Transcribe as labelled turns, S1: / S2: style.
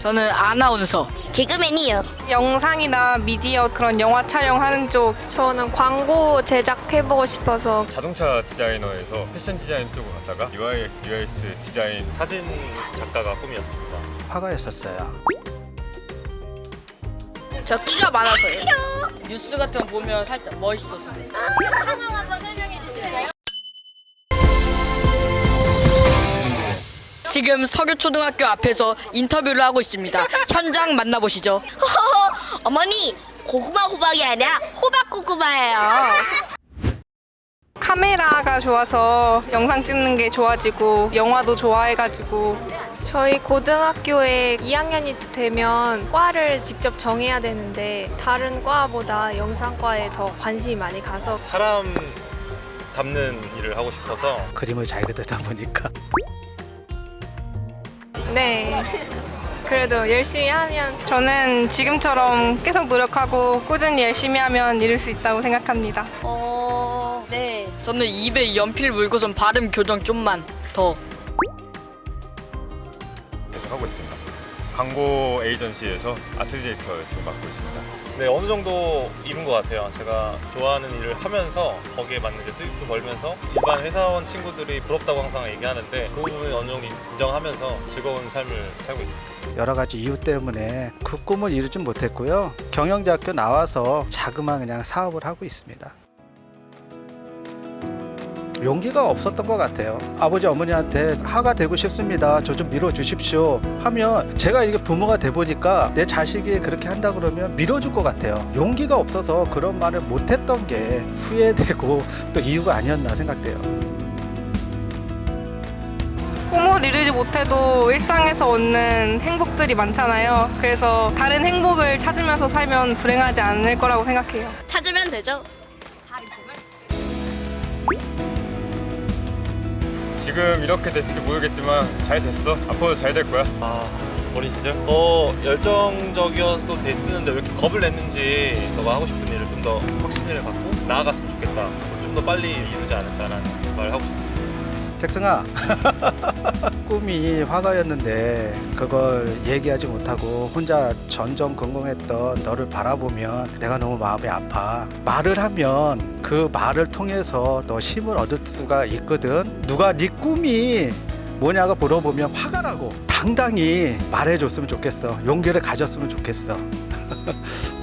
S1: 저는 아나운서.
S2: 개그맨이요.
S3: 영상이나 미디어 그런 영화 촬영하는 쪽
S4: 저는 광고 제작해보고 싶어서
S5: 자동차 디자이너에서 패션 디자인 쪽으로 갔다가 UI, UX 디자인
S6: 사진 작가가 꿈이었습니다.
S7: 화가였었어요.
S2: 저 끼가 많아서요.
S1: 뉴스 같은 거 보면 살짝 멋있어서. 지금 서교초등학교 앞에서 인터뷰를 하고 있습니다. 현장 만나보시죠.
S2: 어머니 고구마 호박이 아니라 호박 고구마예요.
S3: 카메라가 좋아서 영상 찍는 게 좋아지고 영화도 좋아해가지고
S4: 저희 고등학교에 2학년이 되면 과를 직접 정해야 되는데 다른 과보다 영상과에 더 관심이 많이 가서
S6: 사람 담는 일을 하고 싶어서
S7: 그림을 잘 그리다 보니까
S4: 네 그래도 열심히 하면
S3: 저는 지금처럼 계속 노력하고 꾸준히 열심히 하면 이룰 수 있다고 생각합니다.
S2: 어, 네.
S1: 저는 입에 연필 물고선 발음 교정 좀만 더.
S5: 계속 하고 있습니다. 광고 에이전시에서 아트 디렉터 지금 맡고 있습니다.
S6: 네 어느 정도 이룬 것 같아요. 제가 좋아하는 일을 하면서 거기에 맞는 이제 수익도 벌면서 일반 회사원 친구들이 부럽다고 항상 얘기하는데 그 부분을 어느 정도 인정하면서 즐거운 삶을 살고 있습니다.
S7: 여러 가지 이유 때문에 그 꿈을 이루진 못했고요. 경영대학교 나와서 자그마한 그냥 사업을 하고 있습니다. 용기가 없었던 것 같아요. 아버지 어머니한테 하가 되고 싶습니다. 저 좀 밀어주십시오. 하면 제가 이게 부모가 돼 보니까 내 자식이 그렇게 한다 그러면 밀어줄 것 같아요. 용기가 없어서 그런 말을 못했던 게 후회되고 또 이유가 아니었나 생각돼요.
S3: 꿈을 이루지 못해도 일상에서 얻는 행복들이 많잖아요. 그래서 다른 행복을 찾으면서 살면 불행하지 않을 거라고 생각해요.
S2: 찾으면 되죠.
S5: 지금 이렇게 됐을지 모르겠지만 잘 됐어. 앞으로 잘 될 거야.
S6: 아 어린 시절 더 열정적이어서 됐었는데 왜 이렇게 겁을 냈는지 너가 하고 싶은 일을 좀 더 확신을 갖고 나아갔으면 좋겠다. 좀 더 빨리 이루지 않을까라는 말을 하고 싶습니다.
S7: 택승아. 꿈이 화가였는데 그걸 얘기하지 못하고 혼자 전전긍긍했던 너를 바라보면 내가 너무 마음이 아파. 말을 하면 그 말을 통해서 너 힘을 얻을 수가 있거든. 누가 네 꿈이 뭐냐고 물어보면 화가라고 당당히 말해줬으면 좋겠어. 용기를 가졌으면 좋겠어